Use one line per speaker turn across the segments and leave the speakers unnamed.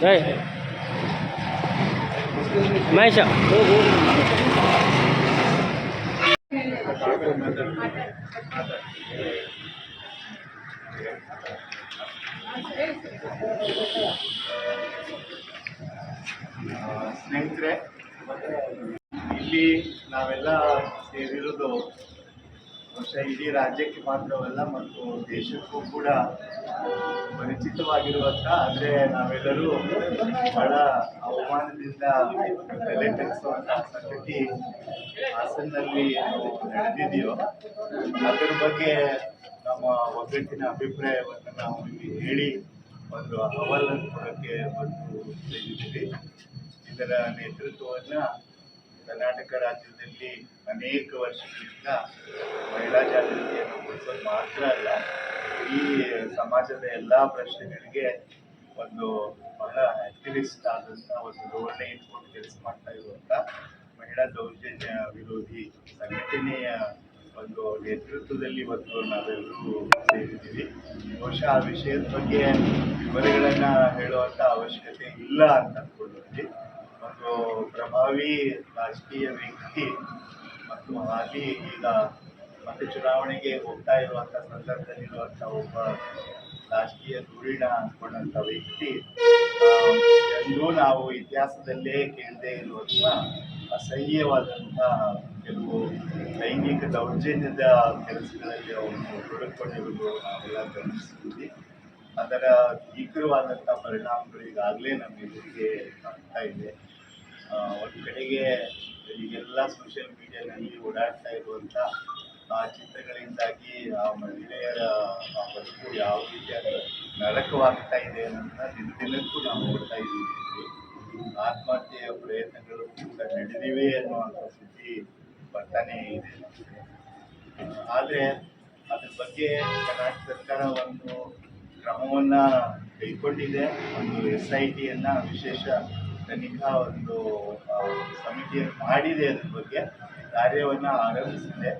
ಜೈ ಮಹೇಶ
ಸ್ನೇಹಿತರೆ ಇಲ್ಲಿ ನಾವೆಲ್ಲ ಸೇರಿರೋದು ಬಹುಶಃ ಇಡೀ ರಾಜ್ಯಕ್ಕೆ ಮಾತ್ರವಲ್ಲ, ಮತ್ತು ದೇಶಕ್ಕೂ ಕೂಡ ಪರಿಚಿತವಾಗಿರುವಂಥ ಆದರೆ ನಾವೆಲ್ಲರೂ ಬಹಳ ಅವಮಾನದಿಂದ ತಲೆ ಕೆಡಿಸುವಂಥ ಸಂಗತಿ ಹಾಸನ್ನಲ್ಲಿ ನಡೆದಿದೆಯೋ, ಅದರ ಬಗ್ಗೆ ನಮ್ಮ ಒಗ್ಗಟ್ಟಿನ ಅಭಿಪ್ರಾಯವನ್ನು ನಾವು ಇಲ್ಲಿ ಹೇಳಿ ಒಂದು ಅಹವಾಲನ್ನು ಕೊಡೋಕ್ಕೆ ಸೇರಿದ್ದೀವಿ ಇದರ ನೇತೃತ್ವವನ್ನು ಕರ್ನಾಟಕ ರಾಜ್ಯದಲ್ಲಿ ಅನೇಕ ವರ್ಷಗಳಿಂದ ಮಹಿಳಾ ಜಾಗೃತಿಯನ್ನು ಮೂಡಿಸೋದು ಮಾತ್ರ ಅಲ್ಲ, ಈ ಸಮಾಜದ ಎಲ್ಲ ಪ್ರಶ್ನೆಗಳಿಗೆ ಒಂದು ಬಹಳ ಆಕ್ಟಿವಿಸ್ಟ್ ಆದಂಥ ಒಂದು ಧೋರಣೆ ಇಟ್ಕೊಂಡು ಕೆಲಸ ಮಾಡ್ತಾ ಇರುವಂಥ ಮಹಿಳಾ ದೌರ್ಜನ್ಯ ವಿರೋಧಿ ಸಂಘಟನೆಯ ಒಂದು ನೇತೃತ್ವದಲ್ಲಿ ಇವತ್ತು ನಾವೆಲ್ಲರೂ ಸೇರಿದ್ದೀವಿ. ಬಹುಶಃ ಆ ವಿಷಯದ ಬಗ್ಗೆ ವಿವರಗಳನ್ನು ಹೇಳುವಂಥ ಅವಶ್ಯಕತೆ ಇಲ್ಲ ಅಂತ ಅನ್ಕೊಂಡಿದ್ವಿ. ಒಂದು ಪ್ರಭಾವಿ ರಾಜಕೀಯ ವ್ಯಕ್ತಿ ಮತ್ತು ಹಾಲಿ ಈಗ ಮತ್ತೆ ಚುನಾವಣೆಗೆ ಹೋಗ್ತಾ ಇರುವಂಥ ಸಂದರ್ಭದಲ್ಲಿರುವಂಥ ಒಬ್ಬ ರಾಜಕೀಯ ಧುರೀಣ ಅಂದ್ಕೊಂಡಂಥ ವ್ಯಕ್ತಿ ಎಂದೂ ನಾವು ಇತಿಹಾಸದಲ್ಲೇ ಕೇಳದೇ ಇರುವಂಥ ಅಸಹ್ಯವಾದಂಥ ಕೆಲವು ಲೈಂಗಿಕ ದೌರ್ಜನ್ಯದ ಕೆಲಸಗಳಲ್ಲಿ ಅವರು ತೊಡಕೊಂಡಿರುವುದು ನಾವೆಲ್ಲ ಗಮನಿಸ್ತೀವಿ. ಅದರ ಭೀಕರವಾದಂಥ ಪರಿಣಾಮಗಳು ಈಗಾಗಲೇ ನಮ್ಮ ಎದುರಿಗೆ ಕಾಣ್ತಾ ಇದೆ. ಒಂದು ಕಡೆಗೆ ಈಗೆಲ್ಲ ಸೋಷಿಯಲ್ ಮೀಡಿಯಾದಲ್ಲಿ ಓಡಾಡ್ತಾ ಇರುವಂಥ ಆ ಚಿತ್ರಗಳಿಂದಾಗಿ ಆ ಮಹಿಳೆಯರ ಬದುಕು ಯಾವ ರೀತಿಯಾದ ನರಕವಾಗ್ತಾ ಇದೆ ಅನ್ನೋದನ್ನ ದಿನ ದಿನಕ್ಕೂ ನಾವು ನೋಡ್ತಾ ಇದ್ದೀವಿ. ಆತ್ಮಹತ್ಯೆಯ ಪ್ರಯತ್ನಗಳು ಕೂಡ ನಡೆದಿವೆ ಅನ್ನುವಂಥ ಸ್ಥಿತಿ ಬರ್ತಾನೆ ಇದೆ. ಆದರೆ ಅದ್ರ ಬಗ್ಗೆ ಕರ್ನಾಟಕ ಸರ್ಕಾರ ಒಂದು ಕ್ರಮವನ್ನು ಕೈಗೊಂಡಿದೆ, ಒಂದು ಎಸ್ ಐ ಟಿಯನ್ನು ವಿಶೇಷ ತನಿಖಾ ಒಂದು ಸಮಿತಿಯನ್ನು ಮಾಡಿದೆ ಅದ್ರ ಬಗ್ಗೆ, ಕಾರ್ಯವನ್ನು ಆರಂಭಿಸಿದೆ.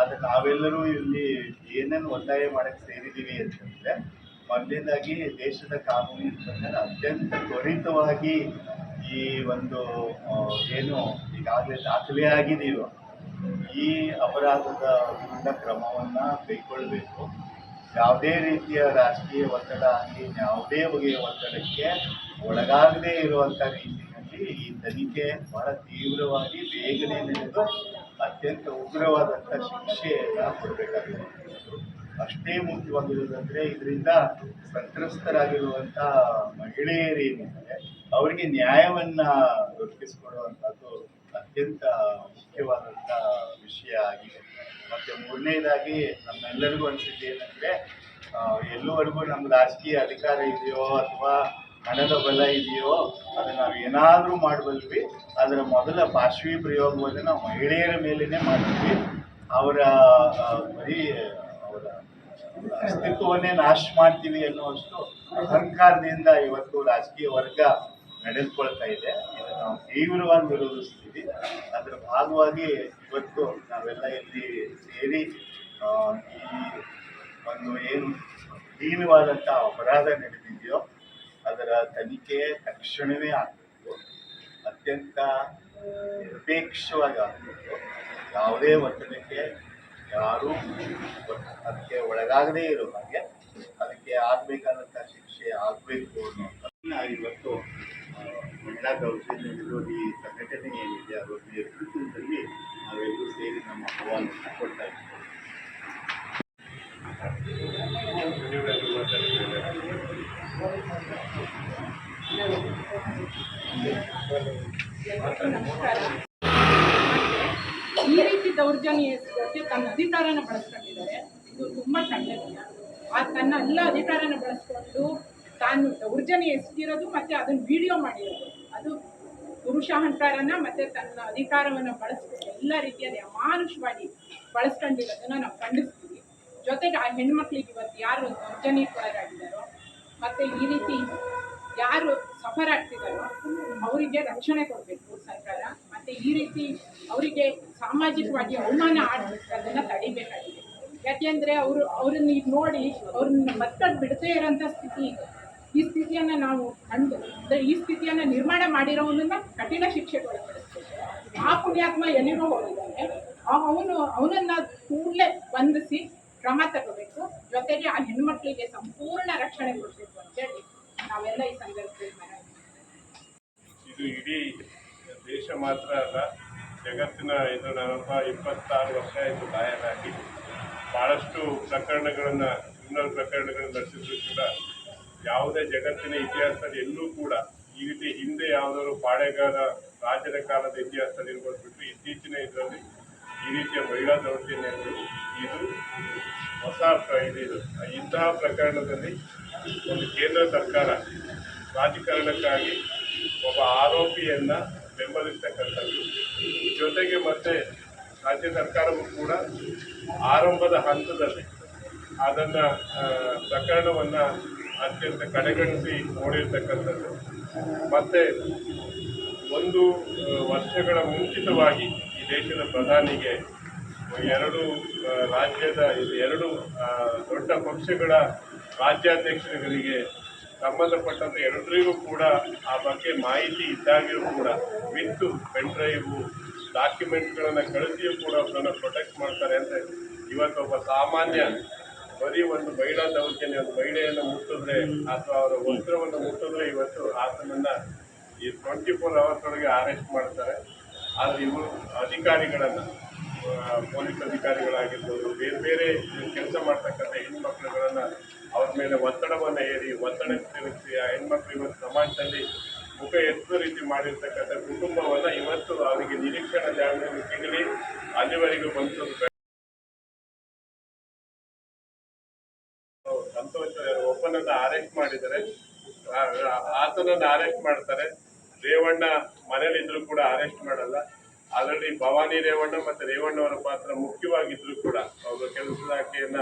ಆದರೆ ನಾವೆಲ್ಲರೂ ಇಲ್ಲಿ ಏನೇನು ಒತ್ತಾಯ ಮಾಡಕ್ಕೆ ಸೇರಿದ್ದೀವಿ ಅಂತಂದರೆ ಮೊದಲನೇದಾಗಿ ದೇಶದ ಕಾನೂನಿನ ಪ್ರಕಾರ ಅತ್ಯಂತ ತ್ವರಿತವಾಗಿ ಈ ಒಂದು ಏನು ಈಗಾಗಲೇ ದಾಖಲೆ ಆಗಿದೆಯೋ, ಈ ಅಪರಾಧದ ವಿರುದ್ಧ ಕ್ರಮವನ್ನು ಕೈಗೊಳ್ಳಬೇಕು. ಯಾವುದೇ ರೀತಿಯ ರಾಜಕೀಯ ಒತ್ತಡ ಆಗಲಿ ಯಾವುದೇ ಬಗೆಯ ಒತ್ತಡಕ್ಕೆ ಒಳಗಾಗದೇ ಇರುವಂಥ ರೀತಿಯಲ್ಲಿ ಈ ತನಿಖೆ ಬಹಳ ತೀವ್ರವಾಗಿ ಬೇಗನೆ ನಡೆದು ಅತ್ಯಂತ ಉಗ್ರವಾದಂಥ ಶಿಕ್ಷೆಯನ್ನು ಕೊಡಬೇಕಾಗಿದೆ. ಅಷ್ಟೇ ಮುಖ್ಯವಾಗಿರುವುದಂದರೆ ಇದರಿಂದ ಸಂತ್ರಸ್ತರಾಗಿರುವಂಥ ಮಹಿಳೆಯರೇನಿದ್ದಾರೆ ಅವರಿಗೆ ನ್ಯಾಯವನ್ನು ದೊರಕಿಸಿಕೊಡುವಂಥದ್ದು ಅತ್ಯಂತ ಮುಖ್ಯವಾದಂಥ ವಿಷಯ ಆಗಿದೆ. ಮತ್ತೆ ಮೂರನೇದಾಗಿ ನಮ್ಮೆಲ್ಲರಿಗೂ ಅನಿಸಿದ್ದು ಏನಂದ್ರೆ ಎಲ್ಲವರೆಗೂ ನಮ್ಮ ರಾಜಕೀಯ ಅಧಿಕಾರ ಇದೆಯೋ ಅಥವಾ ಹಣದ ಬಲ ಇದೆಯೋ ಅದನ್ನು ನಾವು ಏನಾದರೂ ಮಾಡಬಲ್ವಿ ಅದರ ಮೊದಲ ಪಾರ್ಶ್ವಿ ಪ್ರಯೋಗವನ್ನು ನಾವು ಮಹಿಳೆಯರ ಮೇಲೇ ಮಾಡ್ತೀವಿ. ಅವರ ಬರೀ, ಅವರ ಅಸ್ತಿತ್ವವನ್ನೇ ನಾಶ ಮಾಡ್ತೀವಿ ಅನ್ನುವಷ್ಟು ಅಹಂಕಾರದಿಂದ ಇವತ್ತು ರಾಜಕೀಯ ವರ್ಗ ನಡೆದುಕೊಳ್ತಾ ಇದೆ. ನಾವು ತೀವ್ರವಾಗಿ ವಿರೋಧಿಸ್ತೀವಿ. ಅದರ ಭಾಗವಾಗಿ ಇವತ್ತು ನಾವೆಲ್ಲ ಇಲ್ಲಿ ಸೇರಿ ಈ ಒಂದು ಏನು ಹೀನವಾದಂಥ ಅಪರಾಧ ನಡೆದಿದೆಯೋ, ಅದರ ತನಿಖೆ ತಕ್ಷಣವೇ ಆಗಬೇಕು. ಅತ್ಯಂತ ನಿರ್ಪೇಕ್ಷವಾಗಿ ಆಗಬೇಕು ಯಾವುದೇ ಒತ್ತಡಕ್ಕೆ ಯಾರೂ ಅದಕ್ಕೆ ಒಳಗಾಗದೇ ಇರೋ ಹಾಗೆ ಅದಕ್ಕೆ ಆಗಬೇಕಾದಂಥ ಶಿಕ್ಷೆ ಆಗಬೇಕು ಅನ್ನೋ ಇವತ್ತು ಮಹಿಳಾ ಕೌಶಲ್ಯ ವಿರೋಧಿ ಸಂಘಟನೆ ಏನಿದೆ ಅದರ ನೇತೃತ್ವದಲ್ಲಿ ನಾವೆಲ್ಲರೂ ಸೇರಿ ನಮ್ಮ ಅಹವಾಲನ್ನು ಕೊಡ್ತಾ ಇದ್ದೀವಿ.
ಈ ರೀತಿ ದೌರ್ಜನ್ಯ ತನ್ನ ಅಧಿಕಾರನ ಬಳಸ್ಕೊಂಡಿದ್ದಾರೆ. ಇದು ತುಂಬಾ ಖಂಡನೀಯ ಆ ತನ್ನ ಎಲ್ಲ ಅಧಿಕಾರನ ಬಳಸ್ಕೊಂಡು ತಾನು ದೌರ್ಜನ್ಯ ಎಸಗಿರೋದು ಮತ್ತೆ ಅದನ್ನ ವಿಡಿಯೋ ಮಾಡಿರೋದು. ಅದು ಪುರುಷಾಹಂಕಾರನ ಮತ್ತೆ ತನ್ನ ಅಧಿಕಾರವನ್ನು ಬಳಸ್ಕೊಂಡು ಎಲ್ಲ ರೀತಿಯಲ್ಲಿ ಅಮಾನುಷವಾಗಿ ಬಳಸ್ಕೊಂಡಿರೋದನ್ನು ನಾವು ಖಂಡಿಸ್ತೀವಿ. ಜೊತೆಗೆ ಆ ಹೆಣ್ಮಕ್ಳಿಗೆ ಇವತ್ತು ಯಾರು ದೌರ್ಜನ್ಯಕ್ಕೊಳಗಾಗಿದ್ದಾರೋ ಮತ್ತೆ ಈ ರೀತಿ ಯಾರು ಸಫರ್ ಆಗ್ತಿದಾರೋ ಅವರಿಗೆ ರಕ್ಷಣೆ ಕೊಡಬೇಕು ಸರ್ಕಾರ. ಮತ್ತೆ ಈ ರೀತಿ ಅವರಿಗೆ ಸಾಮಾಜಿಕವಾಗಿ ಅವಮಾನ ಅದನ್ನ ತಡಿಬೇಕಾಗಿದೆ. ಯಾಕೆಂದ್ರೆ ಅವರು, ಅವ್ರನ್ನ ನೋಡಿ ಅವ್ರನ್ನ ಮತ್ತದ್ ಬಿಡದೇ ಇರೋಂಥ ಸ್ಥಿತಿ ಇದೆ. ಸ್ಥಿತಿಯನ್ನ ನಾವು ಕಂಡು, ಅಂದ್ರೆ ಈ ಸ್ಥಿತಿಯನ್ನ ನಿರ್ಮಾಣ ಮಾಡಿರೋವನ್ನ ಕಠಿಣ ಶಿಕ್ಷೆ ಕೊಡಬೇಕು ಆ ಪುಣ್ಯಾತ್ಮ ಎಲ್ಲಿಗೋ ಹೋಗಿದ್ದಾನೆ ಅವನು, ಅವನನ್ನ ಕೂಡಲೇ ಬಂಧಿಸಿ ಕ್ರಮ ತಗೋಬೇಕು. ಜೊತೆಗೆ ಆ ಹೆಣ್ಮಕ್ಳಿಗೆ ಸಂಪೂರ್ಣ ರಕ್ಷಣೆ ಕೊಡಬೇಕು ಅಂತೇಳಿ ನಾವೆಲ್ಲ ಈ ಸಂದರ್ಭದಲ್ಲಿ
ಇದು ಇಡೀ ದೇಶ ಮಾತ್ರ ಅಲ್ಲ, ಜಗತ್ತಿನ ಇದು ನಾನೊಬ್ಬ ಇಪ್ಪತ್ತಾರು ವರ್ಷ ಇದು ಲಾಯರಾಗಿ ಭಾಳಷ್ಟು ಪ್ರಕರಣಗಳನ್ನು ಕ್ರಿಮಿನಲ್ ಪ್ರಕರಣಗಳನ್ನು ನಡೆಸಿದ್ರು ಕೂಡ ಯಾವುದೇ ಜಗತ್ತಿನ ಇತಿಹಾಸದಲ್ಲಿ ಎಲ್ಲೂ ಕೂಡ ಈ ರೀತಿ ಹಿಂದೆ ಯಾವುದಾದ್ರು ಪಾಳೆಗಾರ ರಾಜರ ಕಾಲದ ಇತಿಹಾಸದಲ್ಲಿ ಇರ್ಬೋದು ಬಿಟ್ಟು ಇತ್ತೀಚಿನ ಇದರಲ್ಲಿ ಈ ರೀತಿಯ ಮಹಿಳಾ ದೌರ್ಜನ್ಯಗಳು ಇದು ಹೊಸ ಇದು ಇಂತಹ ಪ್ರಕರಣದಲ್ಲಿ ಒಂದು ಕೇಂದ್ರ ಸರ್ಕಾರ ರಾಜಕಾರಣಕ್ಕಾಗಿ ಒಬ್ಬ ಆರೋಪಿಯನ್ನು ಬೆಂಬಲಿಸ್ತಕ್ಕಂಥದ್ದು. ಜೊತೆಗೆ ಮತ್ತೆ ರಾಜ್ಯ ಸರ್ಕಾರವು ಕೂಡ ಆರಂಭದ ಹಂತದಲ್ಲಿ ಅದನ್ನ ಪ್ರಕರಣವನ್ನ ಅತ್ಯಂತ ಕಡೆಗಣಿಸಿ ನೋಡಿರ್ತಕ್ಕಂಥದ್ದು. ಮತ್ತೆ ಒಂದು ವರ್ಷಗಳ ಮುಂಚಿತವಾಗಿ ಈ ದೇಶದ ಪ್ರಧಾನಿಗೆ ಎರಡು ರಾಜ್ಯದ ಎರಡು ದೊಡ್ಡ ಪಕ್ಷಗಳ ರಾಜ್ಯಾಧ್ಯಕ್ಷರುಗಳಿಗೆ ಸಂಬಂಧಪಟ್ಟಂಥ ಎರಡರಿಗೂ ಕೂಡ ಆ ಬಗ್ಗೆ ಮಾಹಿತಿ ಇದ್ದಾಗಿಯೂ ಕೂಡ ವಿತ್ತು, ಪೆನ್ ಡ್ರೈವು, ಡಾಕ್ಯುಮೆಂಟ್ಗಳನ್ನು ಕಳಿಸಿಯೂ ಕೂಡ ಅವರನ್ನು ಪ್ರೊಟೆಕ್ಟ್ ಮಾಡ್ತಾರೆ ಅಂದರೆ ಇವತ್ತೊಬ್ಬ ಸಾಮಾನ್ಯ ಬರೀ ಒಂದು ಮಹಿಳಾ ದೌರ್ಜನ್ಯ, ಒಂದು ಮಹಿಳೆಯನ್ನು ಮುಟ್ಟಿದ್ರೆ ಅಥವಾ ಅವರ ವಸ್ತ್ರವನ್ನು ಮುಟ್ಟಿದ್ರೆ ಇವತ್ತು ಆತನನ್ನ ಈ ಟ್ವೆಂಟಿ ಫೋರ್ ಅವರ್ಸ್ ಒಳಗೆ ಅರೆಸ್ಟ್ ಮಾಡ್ತಾರೆ. ಆದರೆ ಇವರು ಅಧಿಕಾರಿಗಳನ್ನು ಪೊಲೀಸ್ ಅಧಿಕಾರಿಗಳಾಗಿರ್ಬೋದು, ಬೇರೆ ಬೇರೆ ಕೆಲಸ ಮಾಡ್ತಕ್ಕಂಥ ಹೆಣ್ಮಕ್ಳುಗಳನ್ನ ಅವ್ರ ಮೇಲೆ ಒತ್ತಡವನ್ನ ಹೇರಿ, ಒತ್ತಡ ತಿಳಿಸಿ ಆ ಹೆಣ್ಮಕ್ಳು ಇವತ್ತು ಸಮಾಜದಲ್ಲಿ ಮುಖ ಎತ್ತು ರೀತಿ ಮಾಡಿರ್ತಕ್ಕಂಥ ಕುಟುಂಬವನ್ನ ಇವತ್ತು ಅವರಿಗೆ ನಿರೀಕ್ಷಣಾ ಜಾಗದಲ್ಲಿ ಸಿಗಲಿ, ಅಲ್ಲಿವರೆಗೂ ಬಂದು ಒಬ್ಬನನ್ನ ಅರೆಸ್ಟ್ ಆ- ಆತನನ್ನ ಅರೆಸ್ಟ್ ಮಾಡ್ತಾರೆ. ರೇವಣ್ಣ ಮನೇಲಿದ್ರು ಕೂಡ ಅರೆಸ್ಟ್ ಮಾಡಲ್ಲ. ಅದರಲ್ಲಿ ಭವಾನಿ ರೇವಣ್ಣ ಮತ್ತೆ ರೇವಣ್ಣ ಅವರ ಪಾತ್ರ ಮುಖ್ಯವಾಗಿದ್ರು ಕೂಡ ಅವರು ಕೆಲಸದ ಆಕೆಯನ್ನ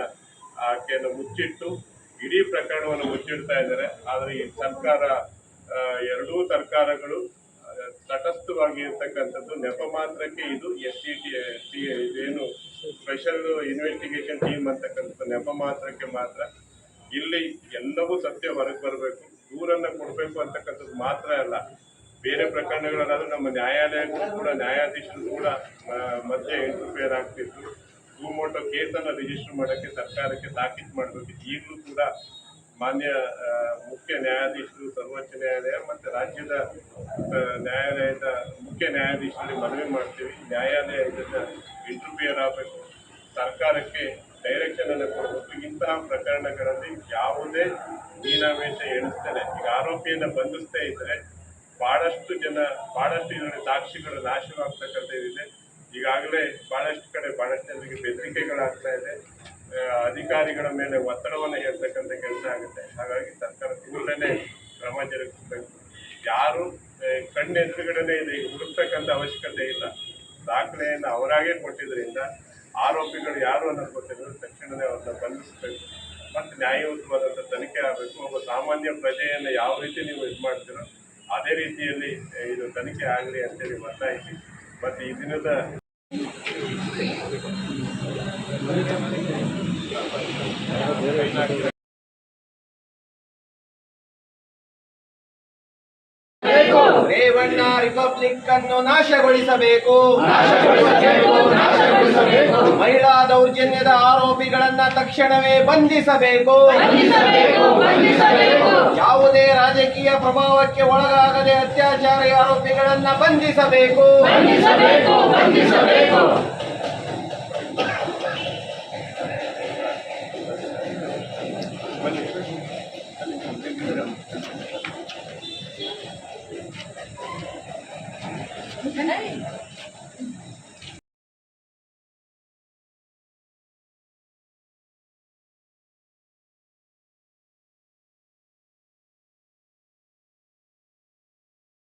ಆಕೆಯನ್ನು ಮುಚ್ಚಿಟ್ಟು ಇಡೀ ಪ್ರಕರಣವನ್ನು ಮುಚ್ಚಿಡ್ತಾ ಇದ್ದಾರೆ. ಆದರೆ ಈ ಸರ್ಕಾರ ಎರಡೂ ಸರ್ಕಾರಗಳು ತಟಸ್ಥವಾಗಿ ಇರ್ತಕ್ಕಂಥದ್ದು ನೆಪ ಮಾತ್ರಕ್ಕೆ ಇದು ಎಸ್ ಸಿ ಟಿ ಇದೇನು ಸ್ಪೆಷಲ್ ಇನ್ವೆಸ್ಟಿಗೇಷನ್ ಟೀಮ್ ಅಂತಕ್ಕಂಥದ್ದು ನೆಪ ಮಾತ್ರಕ್ಕೆ ಮಾತ್ರ. ಇಲ್ಲಿ ಎಲ್ಲವೂ ಸತ್ಯ ಹೊರಗೆ ಬರಬೇಕು. ದೂರನ್ನ ಕೊಡಬೇಕು ಅಂತಕ್ಕಂಥದ್ದು ಮಾತ್ರ ಅಲ್ಲ. ಬೇರೆ ಪ್ರಕರಣಗಳಲ್ಲಾದ್ರೂ ನಮ್ಮ ನ್ಯಾಯಾಲಯಗಳು ಕೂಡ, ನ್ಯಾಯಾಧೀಶರು ಕೂಡ ಮಧ್ಯೆ ಇಂಟರ್ಫಿಯರ್ ಆಗ್ತಿತ್ತು. ಭೂಮೋಟೋ ಕೇಸನ್ನು ರಿಜಿಸ್ಟರ್ ಮಾಡೋಕ್ಕೆ ಸರ್ಕಾರಕ್ಕೆ ತಾಕೀತು ಮಾಡಬೇಕಿತ್ತು ಈಗಲೂ ಕೂಡ ಮಾನ್ಯ ಮುಖ್ಯ ನ್ಯಾಯಾಧೀಶರು, ಸರ್ವೋಚ್ಚ ನ್ಯಾಯಾಲಯ ಮತ್ತು ರಾಜ್ಯದ ನ್ಯಾಯಾಲಯದ ಮುಖ್ಯ ನ್ಯಾಯಾಧೀಶರಿಗೆ ಮನವಿ ಮಾಡ್ತೀವಿ. ನ್ಯಾಯಾಲಯ ಇದನ್ನು ಇಂಟರ್ಫಿಯರ್ ಆಗಬೇಕು. ಸರ್ಕಾರಕ್ಕೆ ಡೈರೆಕ್ಷನ್ ಅನ್ನು ಕೊಡಬೇಕು. ಇಂತಹ ಪ್ರಕರಣಗಳಲ್ಲಿ ಯಾವುದೇ ಮೀನಾವೇಶ ಎಣಿಸ್ತೇನೆ ಈಗ ಆರೋಪಿಯನ್ನು ಬಂಧಿಸ್ತೇ ಇದ್ರೆ ಬಹಳಷ್ಟು ಜನ ಬಹಳಷ್ಟು ಇದರಲ್ಲಿ ಸಾಕ್ಷಿಗಳು ನಾಶವಾಗ್ತಕ್ಕಂಥದ್ದಿದೆ ಈಗಾಗಲೇ ಬಹಳಷ್ಟು ಕಡೆ ಬಹಳಷ್ಟು ಜನರಿಗೆ ಬೆದರಿಕೆಗಳಾಗ್ತಾ ಇದೆ. ಅಧಿಕಾರಿಗಳ ಮೇಲೆ ಒತ್ತಡವನ್ನು ಹೇಳ್ತಕ್ಕಂಥ ಕೆಲಸ ಆಗುತ್ತೆ. ಹಾಗಾಗಿ ಸರ್ಕಾರ ಕೂಡಲೇ ಕ್ರಮ ಜರುಗಿಸಬೇಕು. ಯಾರು ಕಣ್ಣೆದುರುಗಡೆ ಇದೆ. ಹುಡುಕ್ತಕ್ಕಂಥ ಅವಶ್ಯಕತೆ ಇಲ್ಲ. ದಾಖಲೆಯನ್ನು ಅವರಾಗೇ ಕೊಟ್ಟಿದ್ರಿಂದ ಆರೋಪಿಗಳು ಯಾರು ಅನ್ನೋದು ಗೊತ್ತಿಲ್ಲ. ತಕ್ಷಣವೇ ಅವ್ರನ್ನ ಬಂಧಿಸಬೇಕು. ಮತ್ತು ನ್ಯಾಯಯುತವಾದಂಥ ತನಿಖೆ ಆಗಬೇಕು. ಒಬ್ಬ ಸಾಮಾನ್ಯ ಪ್ರಜೆಯನ್ನು ಯಾವ ರೀತಿ ನೀವು ಇದು ಮಾಡ್ತೀರೋ ಅದೇ ರೀತಿಯಲ್ಲಿ ಇದು ತನಿಖೆ ಆಗಲಿ ಅಂತೇಳಿ ಒತ್ತಾಯಿಸಿ. ಮತ್ತು ಈ ದಿನದ
ರೇವಣ್ಣ ರಿಪಬ್ಲಿಕ್ ಅನ್ನು ನಾಶಗೊಳಿಸಬೇಕು. ಮಹಿಳಾ ದೌರ್ಜನ್ಯದ ಆರೋಪಿಗಳನ್ನ ತಕ್ಷಣವೇ ಬಂಧಿಸಬೇಕು. ಯಾವುದೇ ರಾಜಕೀಯ ಪ್ರಭಾವಕ್ಕೆ ಒಳಗಾಗದೆ ಅತ್ಯಾಚಾರ ಆರೋಪಿಗಳನ್ನ ಬಂಧಿಸಬೇಕು. name.